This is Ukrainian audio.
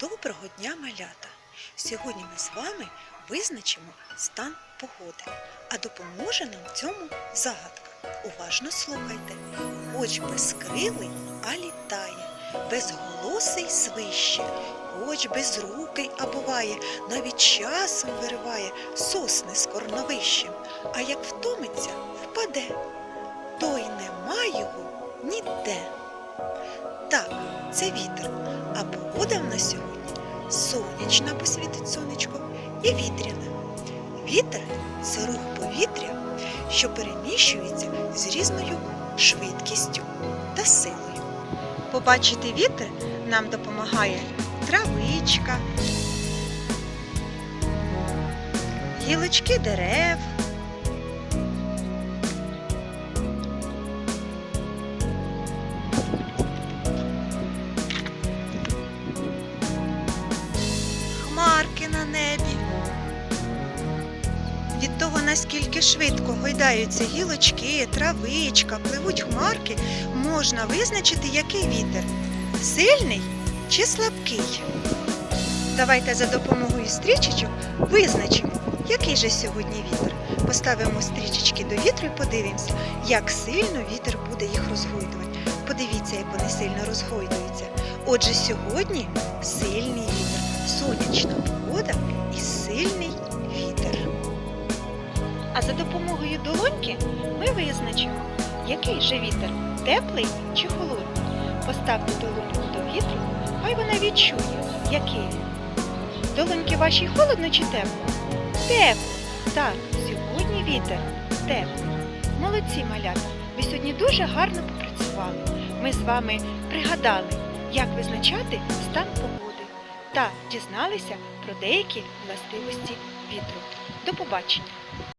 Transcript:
Доброго дня, малята! Сьогодні ми з вами визначимо стан погоди, а допоможе нам в цьому загадка. Уважно слухайте. Хоч безкрилий, а літає, безголосий свище, хоч безрукий, а буває, навіть часом вириває сосни з корновищем, а як втомиться, впаде, то й нема його ніде. Так, це вітер, а погода в нас сьогодні сонячна, бо світить сонечко, і вітряна. Вітер це рух повітря, що переміщується з різною швидкістю та силою. Побачити вітер нам допомагає травичка, гілочки дерев. Від того, наскільки швидко гойдаються гілочки, травичка, пливуть хмарки, можна визначити, який вітер сильний чи слабкий. Давайте за допомогою стрічечок визначимо, який же сьогодні вітер. Поставимо стрічечки до вітру і подивимося, як сильно вітер буде їх розгойдувати. Подивіться, як вони сильно розгойдуються. Отже, сьогодні сильний вітер, сонячна погода і сильний. А за допомогою долоньки ми визначимо, який же вітер теплий чи холодний. Поставте долоньку до вітру, хай вона відчує, який він. Долоньки ваші холодно чи тепло? Тепло. Так, сьогодні вітер теплий. Молодці малята. Ви сьогодні дуже гарно попрацювали. Ми з вами пригадали, як визначати стан погоди та дізналися про деякі властивості вітру. До побачення!